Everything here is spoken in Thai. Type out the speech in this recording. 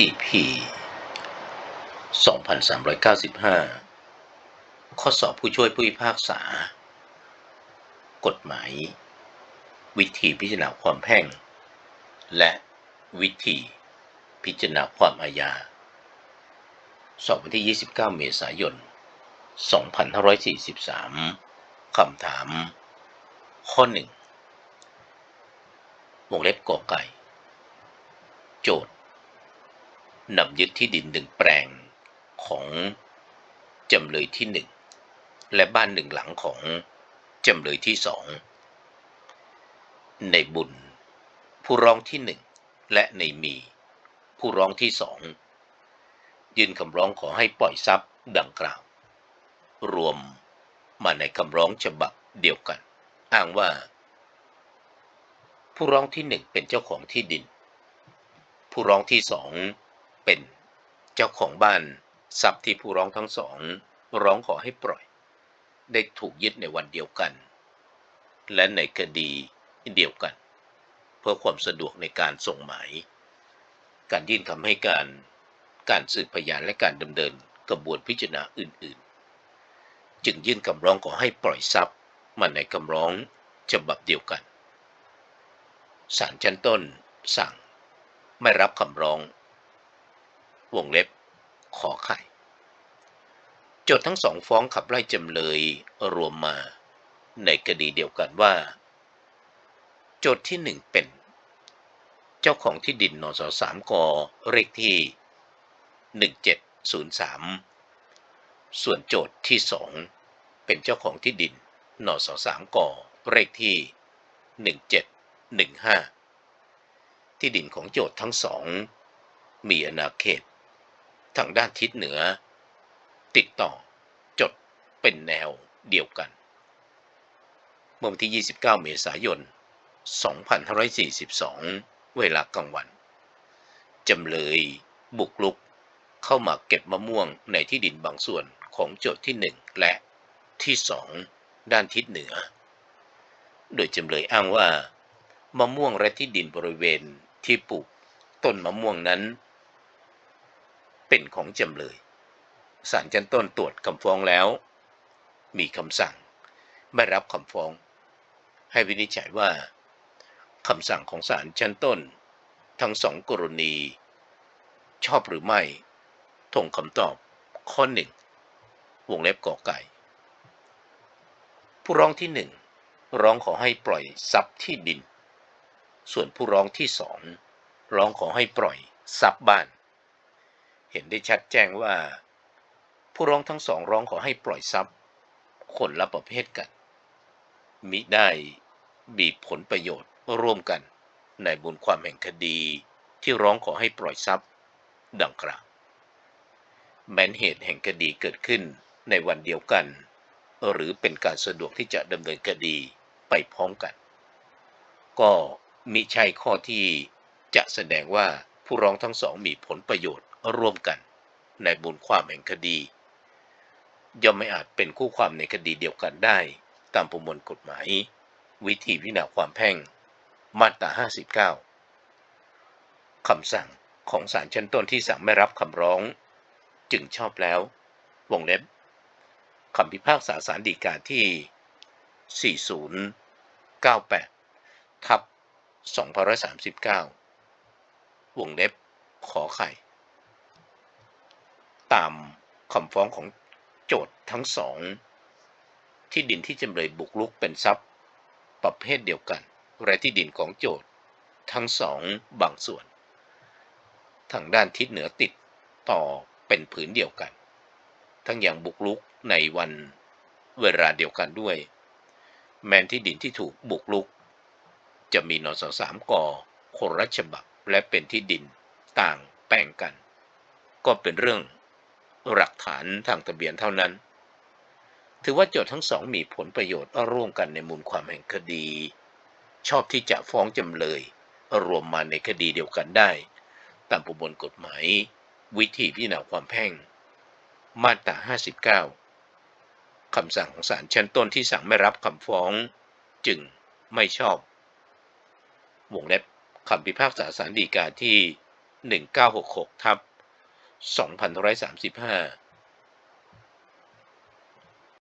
EP 2395 ข้อสอบผู้ช่วยผู้พิพากษา กฎหมาย วิธีพิจารณาความแพ่ง และวิธีพิจารณาความอาญา สอบวันที่ 29 เมษายน 2543 คำถาม ข้อ 1 วงเล็บกอไก่ โจทย์ นำยึดที่ดินหนึ่งแปลงของจำเลยที่หนึ่งและบ้านหนึ่งหลังของจำเลยที่สองในบุญ ผู้ร้องที่หนึ่งและในมี ผู้ร้องที่สองยื่นคำร้องขอให้ปล่อยทรัพย์ดังกล่าว รวมมาในคำร้องฉบับเดียวกัน อ้างว่า ผู้ร้องที่หนึ่งเป็นเจ้าของที่ดิน ผู้ร้องที่สอง เป็นเจ้าของบ้านทรัพย์ที่ผู้ร้องทั้งสอง ร้องขอให้ปล่อย ได้ถูกยึดในวันเดียวกัน และในคดีเดียวกัน เพื่อความสะดวกในการส่งหมาย การยื่นคำให้การการสืบพยานและการดำเนินกระบวนพิจารณาอื่นๆ จึงยื่นคำร้องขอให้ปล่อยทรัพย์มาในคำร้องฉบับเดียวกันศาลชั้นต้นสั่งไม่รับคำร้อง วงเล็บ ขอไข่ โจทย์ทั้งสองฟ้องขับไล่จำเลยรวมมาในคดีเดียวกันว่า โจทย์ที่หนึ่งเป็น เจ้าของที่ดินนสสามกเลขที่ 1703 ส่วนโจทย์ที่สองเป็นเจ้าของที่ดินนสสามกเลขที่ 1715 ที่ดินของโจทย์ทั้งสอง มีอาณาเขต ทางด้านทิศเหนือ ติดต่อจดเป็นแนวเดียวกัน เมื่อวันที่ 29 เมษายน 2542 เวลากลางวัน จำเลยบุกลุกเข้ามาเก็บมะม่วงในที่ดินบางส่วนของโจทย์ที่ 1 และที่ 2 ด้านทิศเหนือ โดยจำเลยอ้างว่ามะม่วงและที่ดินบริเวณที่ปลูกต้นมะม่วงนั้น เป็นของจำเลยศาลชั้นต้นตรวจคำฟ้องแล้ว มีคำสั่งไม่รับคำฟ้อง ให้วินิจฉัยว่าคำสั่งของศาลชั้นต้น ทั้งสองกรณี ชอบหรือไม่ทงคำตอบข้อหนึ่งวงเล็บกอไก่ ผู้ร้องที่หนึ่งร้องขอให้ปล่อยทรัพย์ที่ดิน ส่วนผู้ร้องที่สองร้องขอให้ปล่อยทรัพย์บ้าน เห็นได้ชัดแจ้งว่า ผู้ร้องทั้งสองร้องขอให้ปล่อยทรัพย์คนละประเภทกัน มิได้มีบผลประโยชน์ร่วมกันในบุญความแห่งคดีที่ร้องขอให้ปล่อยทรัพย์ ดังกล่าวแม้นเหตุแห่งคดีเกิดขึ้นในวันเดียวกัน หรือเป็นการสะดวกที่จะดำเนินคดีไปพร้อมกัน ก็มิใช่ข้อที่จะแสดงว่าผู้ร้องทั้งสองมีผลประโยชน์ ร่วมกันในบุญความแห่งคดี ย่อมไม่อาจเป็นคู่ความในคดีเดียวกันได้ ตามประมวลกฎหมาย วิธีพิจารณาความแพ่ง มาตรา 59 คำสั่งของศาลชั้นต้นที่สั่งไม่รับคำร้อง จึงชอบแล้ว วงเล็บคำพิพากษาสารดีกาที่ 4098 ทับ 2539 วงเล็บขอไข่ ตามคำฟ้องของโจทย์ทั้งสอง ที่ดินที่จำเลยบุกลุกเป็นทรัพย์ ประเภทเดียวกัน และที่ดินของโจทย์ทั้งสองบางส่วน ทางด้านทิศเหนือติดต่อเป็นผืนเดียวกัน ทั้งอย่างบุกลุกในวันเวลาเดียวกันด้วย แม้นที่ดินที่ถูกบุกลุก จะมีนสสามกอคนรัฉบับและเป็นที่ดินต่างแปลงกัน ก็เป็นเรื่อง หลักฐานทางทะเบียนเท่านั้น ถือว่าโจทย์ทั้งสองมีผลประโยชน์ร่วมกันในมูลความแห่งคดี ชอบที่จะฟ้องจำเลย รวมมาในคดีเดียวกันได้ ตามประมวลกฎหมาย วิธีพิจารณาความแพ่ง มาตรา 59 คำสั่งของศาลชั้นต้นที่สั่งไม่รับคำฟ้อง จึงไม่ชอบวงเล็บคำพิพากษาสารดีกาที่ 1966 ทับ 2535